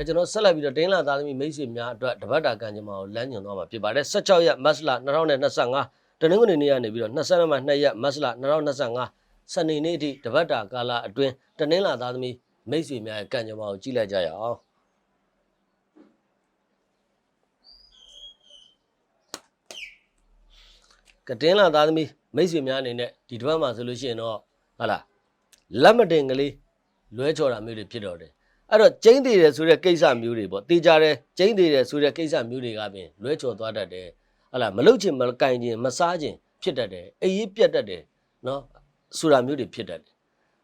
ကဲကျွန်တော်ဆက်လက်ပြီးတော့တင်းလာသားသမီးမိတ်ဆွေများအတွက်တပတ်တာကံကြမ္မာကိုလမ်းညွှန်သွားမှာဖြစ်ပါတယ်16ရက်မတ်လ2025တနင်္ဂနွေနေ့ကနေပြီးတော့22မှ2ရက်မတ်လ2025စနေနေ့အထိတပတ်တာကာလအတွင်းတနင်္လာသားသမီးမိတ်ဆွေများရဲ့ကံကြမ္မာကိုကြည့်လိုက်ကြရအောင်ကတင်းလာသားသမီးမိတ်ဆွေများအနေနဲ့ဒီတစ်ပတ်မှာဆိုလို့ရှိရင်တော့ဟာလားလက်မတင်ကလေးလွဲချော်တာမျိုးတွေဖြစ်တော့တယ် အဲ့တော့ကျင်းတည်တယ်ဆိုတဲ့ကိစ္စမျိုးတွေပေါ့တေးကြတယ်ကျင်းတည်တယ်ဆိုတဲ့ကိစ္စမျိုးတွေကပင်လွဲချော်သွားတတ်တယ်ဟာလားမလုတ်ချင်မကင်ချင်မစားချင်ဖြစ်တတ်တယ်အေးရေးပြတ်တတ်တယ်နော်ဆိုတာမျိုးတွေဖြစ်တတ်တယ်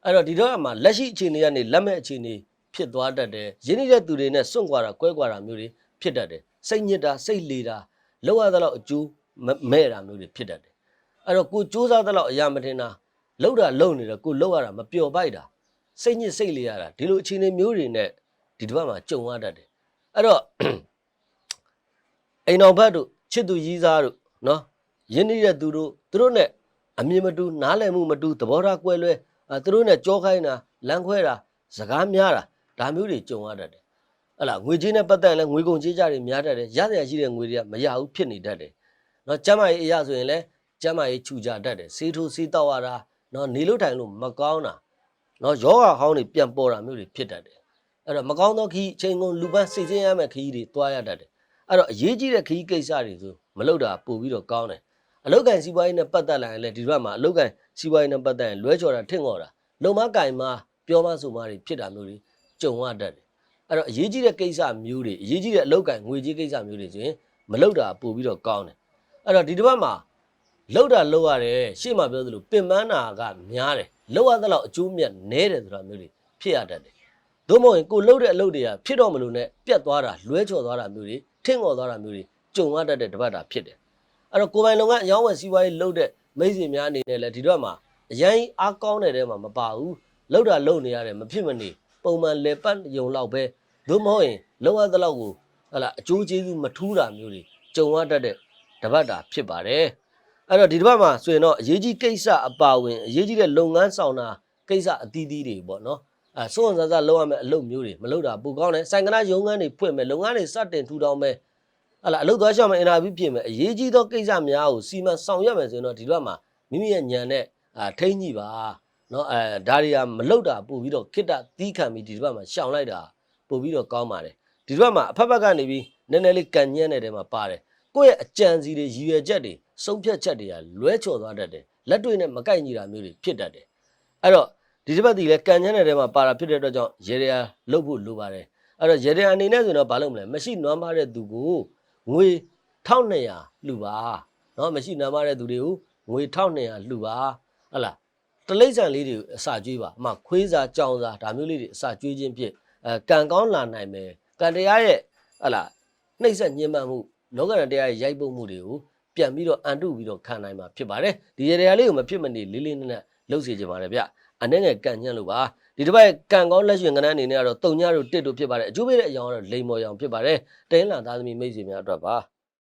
အဲ့တော့ဒီတော့အမှလက်ရှိအခြေအနေကနေလက်မဲ့အခြေအနေဖြစ်သွားတတ်တယ်ရင်းနှီးတဲ့သူတွေနဲ့စွန့်ကွာတာကွဲကွာတာမျိုးတွေဖြစ်တတ်တယ်စိတ်ညစ်တာစိတ်လေတာလောက်ရသလောက်အကျိုးမဲ့တာမျိုးတွေဖြစ်တတ်တယ်အဲ့တော့ကိုစူးစမ်းသလောက်အရာမတင်တာလောက်တာလုံနေတယ်ကိုလောက်ရတာမပျော်ပိုက်တာ စိတ်ညစ်စိတ်လေရတာဒီလိုအခြေအနေမျိုးတွေနဲ့ဒီတစ်ပတ်မှာကြုံရတတ်တယ်အဲ့တော့အိမ်တော်ဘက်တို့ချစ်သူကြီးစားတို့နော်ယဉ်နေတဲ့သူတို့သူတို့နဲ့အမြင်မတူနားလည်မှုမတူသဘောထားကွဲလွဲအဲသူတို့နဲ့ကြောခိုင်းတာလမ်းခွဲတာစကားများတာဒါမျိုးတွေကြုံရတတ်တယ်ဟဲ့လားငွေကြေးနဲ့ပတ်သက်ရင်လည်းငွေကုန်ကြေးကြတွေများတတ်တယ်ရစရာရှိတဲ့ငွေတွေကမရဘူးဖြစ်နေတတ်တယ်နော်ကျမ်းမာရေးအရာဆိုရင်လည်းကျမ်းမာရေးခြူကြတတ်တယ်စေးထိုးစေးတောက်ရတာနော်နေလို့ထိုင်လို့မကောင်းတာ နော်ယောဂဟောင်းတွေပြန်ပေါ်တာမျိုးတွေဖြစ်တတ်တယ်အဲ့တော့မကောင်းသောခီးအချိန်ကုန်လူပန်းစိတ်ဆင်းရမယ့်ခီးတွေတွားရတတ်တယ်အဲ့တော့အရေးကြီးတဲ့ခရီးကိစ္စတွေဆိုမလုပ်တာပို့ပြီးတော့ကောင်းတယ်အလုတ်ကန်စီးပွားရေးနဲ့ပတ်သက်လာရင်လည်းဒီဘက်မှာအလုတ်ကန်စီးပွားရေးနဲ့ပတ်သက်ရင်လွဲချော်တာထင့်ခေါ်တာလုံမကင်မပြောမဆိုမတွေဖြစ်တာမျိုးတွေကြုံရတတ်တယ်အဲ့တော့အရေးကြီးတဲ့ကိစ္စမျိုးတွေအရေးကြီးတဲ့အလုတ်ကန်ငွေကြီးကိစ္စမျိုးတွေဆိုရင်မလုပ်တာပို့ပြီးတော့ကောင်းတယ်အဲ့တော့ဒီတစ်ပတ်မှာ လောက်တာလောက်ရတယ်ရှေ့မှာပြောသလိုပင်ပန်းတာကများတယ်လောက်ရသလောက်အကျိုးမြတ်နည်းတယ်ဆိုတာမျိုးတွေဖြစ်ရတတ်တယ်သို့မဟုတ်ရင်ကိုလှုပ်တဲ့အလုပ်တွေကဖြစ်တော့မလို့နဲ့ပြတ်သွားတာလွဲချော်သွားတာမျိုးတွေထင့်ငေါ်သွားတာမျိုးတွေကြုံရတတ်တဲ့တပတ်တာဖြစ်တယ်အဲ့တော့ကိုယ်ပိုင်လုပ်ငန်းအယောင်းဝယ်စီးပွားရေးလုပ်တဲ့မိတ်ဆွေများအနေနဲ့လည်းဒီတော့မှာအရင်အားကောင်းတဲ့တဲမှာမပါဘူးလှုပ်တာလှုပ်နေရတယ်မဖြစ်မနေပုံမှန်လေပတ်ယုံလောက်ပဲသို့မဟုတ်ရင်လှုပ်ရတဲ့လောက်ကိုဟလာအကျိုးကျေးဇူးမထူးတာမျိုးတွေကြုံရတတ်တဲ့တပတ်တာဖြစ်ပါတယ် အဲ့တော့ဒီတစ်ပတ်မှာဆိုရင်တော့အရေးကြီးကိစ္စအပါဝင်အရေးကြီးတဲ့လုပ်ငန်းဆောင်တာကိစ္စအသီးသီးတွေပေါ့နော်အဲစွန့်စားစားလုပ်ရမယ့်အလုပ်မျိုးတွေမလုပ်တာပိုကောင်းတယ်ဆိုင်ကနာရုံးခန်းတွေဖွင့်မယ်လုပ်ငန်းတွေစတင်ထူထောင်မယ်ဟလာအလုပ်သွားရှောက်မယ်အင်တာဗျူးပြင်မယ်အရေးကြီးသောကိစ္စများကိုစီမံဆောင်ရွက်မယ်ဆိုရင်တော့ဒီတစ်ပတ်မှာမိမိရဲ့ညံနဲ့အာထိမ့်ကြီးပါနော်အဲဒါတွေကမလုပ်တာပို့ပြီးတော့ခိတတီးခံပြီးဒီတစ်ပတ်မှာရှောင်လိုက်တာပို့ပြီးတော့ကောင်းပါတယ်ဒီတစ်ပတ်မှာအဖက်ဖက်ကနေပြီးနည်းနည်းလေးကန်ညံ့တဲ့တဲမှာပါတယ်ကိုယ့်ရဲ့အကြံစီတွေရည်ရွယ်ချက်တွေ ဆုံးဖြတ်ချက်တွေကလွဲချော်သွားတတ်တယ်လက်တွေ့နဲ့မကိုက်ညီတာမျိုးတွေဖြစ်တတ်တယ်အဲ့တော့ ဒီတစ်ပတ်တည်းလဲကန်ချမ်းတဲ့ထဲမှာပါတာဖြစ်တဲ့အတွက်ကြောင့်ရေရယာလုတ်ဖို့လိုပါတယ်အဲ့တော့ရေရယာအနေနဲ့ဆိုရင်တော့ဘာလုပ်မလဲမရှိနွမ်းပါတဲ့သူကိုငွေ1200လှူပါเนาะမရှိနွမ်းပါတဲ့သူတွေကိုငွေ1200လှူပါဟုတ်လားတလိမ့်ဆန်လေးတွေအစာကျွေးပါအမခွေးစာကြောင်စာဒါမျိုးလေးတွေအစာကျွေးခြင်းဖြင့်အဲကံကောင်းလာနိုင်မယ်ကံတရားရဲ့ဟုတ်လားနှိမ့်ဆက်ညှဉ်းပန်းမှုလောကရန်တရားရဲ့ရိုက်ပုတ်မှုတွေကို ပြန်ပြီးတော့အန်တုပြီးတော့ခံနိုင်မှာဖြစ်ပါတယ်ဒီရေရယာလေးကိုမဖြစ်မနေလေးလေးနက်နက်လှုပ်စေချင်ပါတယ်ဗျအနေငယ်ကန်ညံ့လို့ပါဒီတစ်ပတ်ကန်ကောင်းလက်ရွှင်ကနန်းအနေနဲ့ကတော့တုံညတို့တစ်တို့ဖြစ်ပါတယ်အကျိုးပေးတဲ့အကြောင်းကတော့လိန်မော်ရောင်ဖြစ်ပါတယ်တင်းလာသားသမီးမိတ်ဆွေများအတွက်ပါ